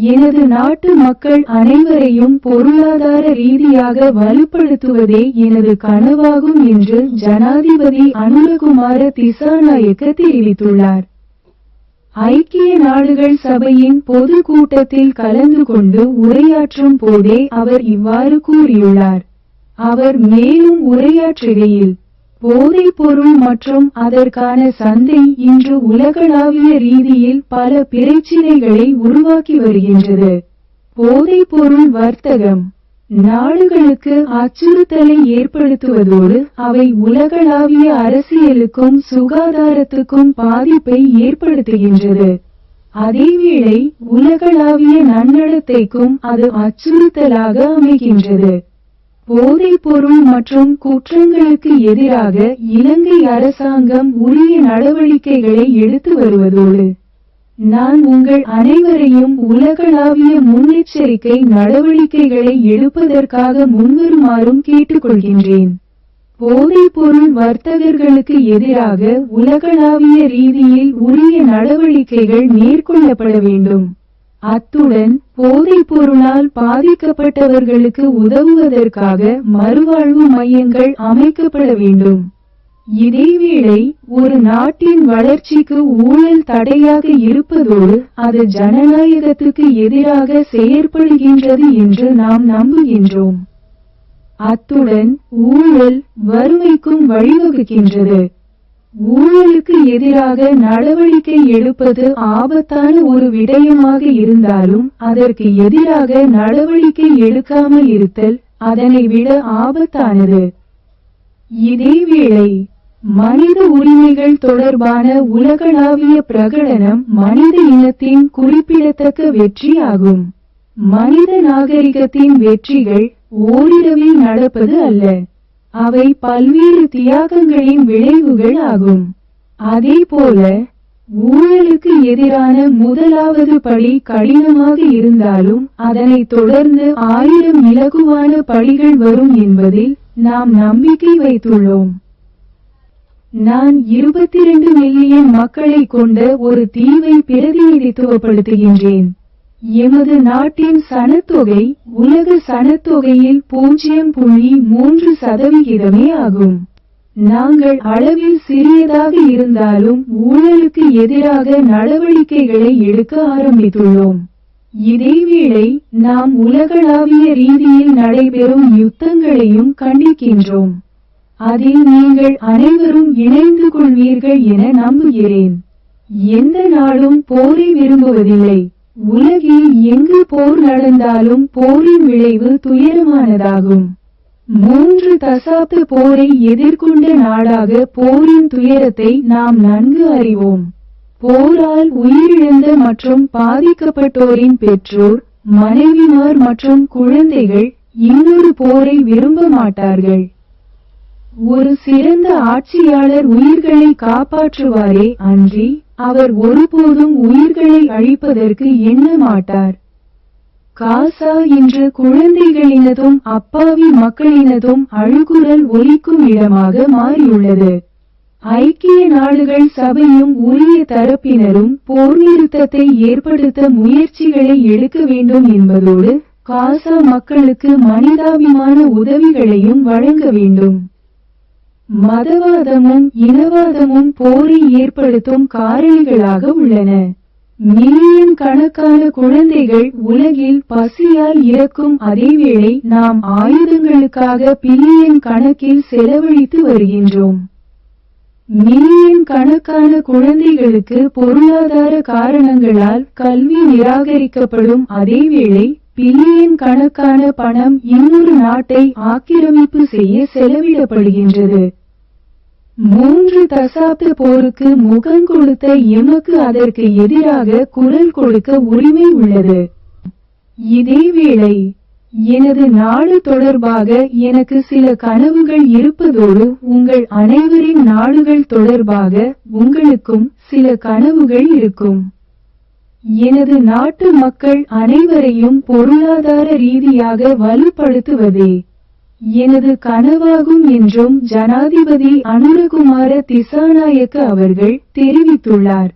எனது நாட்டு மக்கள் அனைவரையும் பொருளாதார ரீதியாக வலுப்படுத்துவதே எனது கனவாகும் என்று ஜனாதிபதி அனுரகுமார திசாநாயக்க தெரிவித்துள்ளார். ஐக்கிய நாடுகள் சபையின் பொது கூட்டத்தில் கலந்து கொண்டு உரையாற்றும் போதே அவர் இவ்வாறு கூறியுள்ளார். அவர் மேலும் உரையாற்றுகையில் போதைப் பொருள் மற்றும் அதற்கான சந்தை இன்று உலகளாவிய ரீதியில் பல பிரச்சினைகளை உருவாக்கி வருகின்றது. போதைப் பொருள் வர்த்தகம். நாடுகளுக்கு அச்சுறுத்தலை ஏற்படுத்துவதோடு அவை உலகளாவிய அரசியலுக்கும் சுகாதாரத்துக்கும் பாதிப்பை ஏற்படுத்துகின்றது. அதேவேளை உலகளாவிய நன்னடத்தைக்கும் அது அச்சுறுத்தலாக அமைகின்றது. போதைப் பொருள் மற்றும் குற்றங்களுக்கு எதிராக இலங்கை அரசாங்கம் உரிய நடவடிக்கைகளை எடுத்து வருவதோடு நான் உங்கள் அனைவரையும் உலகளாவிய முன்னெச்சரிக்கை நடவடிக்கைகளை எடுப்பதற்காக முன்வருமாறும் கேட்டுக்கொள்கின்றேன். போதைப் பொருள் வர்த்தகர்களுக்கு எதிராக உலகளாவிய ரீதியில் உரிய நடவடிக்கைகள் மேற்கொள்ளப்பட வேண்டும். அத்துடன் போதைப் பொருளால் பாதிக்கப்பட்டவர்களுக்கு உதவுவதற்காக மறுவாழ்வு மையங்கள் அமைக்கப்பட வேண்டும். இதேவேளை ஒரு நாட்டின் வளர்ச்சிக்கு ஊழல் தடையாக இருப்பதோடு அது ஜனநாயகத்துக்கு எதிராக செயற்படுகின்றது என்று நாம் நம்புகின்றோம். அத்துடன் ஊழல் வறுமைக்கும் வழிவகுக்கின்றது. ஊழலுக்கு எதிராக நடவடிக்கை எடுப்பது ஆபத்தான ஒரு விடயமாக இருந்தாலும் அதற்கு எதிராக நடவடிக்கை எடுக்காமல் இருத்தல் அதனை விட ஆபத்தானது. இதேவேளை மனித உரிமைகள் தொடர்பான உலகளாவிய பிரகடனம் மனித இனத்தின் குறிப்பிடத்தக்க வெற்றியாகும். மனித நாகரிகத்தின் வெற்றிகள் ஓரிரவில் நடப்பது அல்ல. அவை பல்வேறு தியாகங்களின் விளைவுகள் ஆகும். அதே போல ஊழலுக்கு எதிரான முதலாவது படி கடினமாக இருந்தாலும் அதனைத் தொடர்ந்து ஆயிரம் இலகுவான படிகள் வரும் என்பதில் நாம் நம்பிக்கை வைத்துள்ளோம். நான் 22 மில்லியன் மக்களை கொண்ட ஒரு தீவை பிரதிநிதித்துவப்படுத்துகின்றேன். எமது நாட்டின் சனத்தொகை உலக சனத்தொகையில் பூஜ்ஜியம் புள்ளி மூன்று சதவிகிதமே ஆகும். நாங்கள் அளவில் சிறியதாக இருந்தாலும் ஊழலுக்கு எதிராக நடவடிக்கைகளை எடுக்க ஆரம்பித்துள்ளோம். இதேவேளை நாம் உலகளாவிய ரீதியில் நடைபெறும் யுத்தங்களையும் கண்டிக்கின்றோம். அதில் நீங்கள் அனைவரும் இணைந்து கொள்வீர்கள் என நம்புகிறேன். எந்த நாளும் போரை விரும்புவதில்லை. உலகில் எங்கு போர் நடந்தாலும் போரின் விளைவு துயரமானதாகும். மூன்று தசாப்த போரை எதிர்கொண்ட நாடாக போரின் துயரத்தை நாம் நன்கு அறிவோம். போரால் உயிரிழந்த மற்றும் பாதிக்கப்பட்டோரின் பெற்றோர் மனைவிமார் மற்றும் குழந்தைகள் இன்னொரு போரை விரும்ப மாட்டார்கள். ஒரு சிறந்த ஆட்சியாளர் உயிர்களை காப்பாற்றுவாரே அன்றி அவர் ஒருபோதும் உயிர்களை அழிப்பதற்கு எண்ண மாட்டார். காசா என்று குழந்தைகளினதும் அப்பாவி மக்களினதும் அழுகுரல் ஒலிக்கும் இடமாக மாறியுள்ளது. ஐக்கிய நாடுகள் சபையும் உரிய தரப்பினரும் போர் நிறுத்தத்தை ஏற்படுத்த முயற்சிகளை எடுக்க வேண்டும் என்பதோடு காசா மக்களுக்கு மனிதாபிமான உதவிகளையும் வழங்க வேண்டும். மதவாதமும் இனவாதமும் போரை ஏற்படுத்தும் காரணிகளாக உள்ளன. மில்லியன் கணக்கான குழந்தைகள் உலகில் பசியால் இறக்கும் அதேவேளை நாம் ஆயுதங்களுக்காக பில்லியன் கணக்கில் செலவழித்து வருகின்றோம். மில்லியன் கணக்கான குழந்தைகளுக்கு பொருளாதார காரணங்களால் கல்வி நிராகரிக்கப்படும் அதேவேளை பில்லியன் கணக்கான பணம் இன்னொரு நாட்டை ஆக்கிரமிப்பு செய்ய செலவிடப்படுகின்றது. மூன்று தசாப்த போருக்கு முகம் கொடுத்த எமக்கு அதற்கு எதிராக குரல் கொடுக்க உரிமை உள்ளது. இதேவேளை எனது நாடு தொடர்பாக எனக்கு சில கனவுகள் இருப்பதோடு உங்கள் அனைவரின் நாடுகள் தொடர்பாக உங்களுக்கும் சில கனவுகள் இருக்கும். எனது நாட்டு மக்கள் அனைவரையும் பொருளாதார ரீதியாக வலுப்படுத்துவதே. எனது கனவாகும் என்றும் ஜனாதிபதி அனுரகுமார திசாநாயக்க அவர்கள் தெரிவித்துள்ளார்.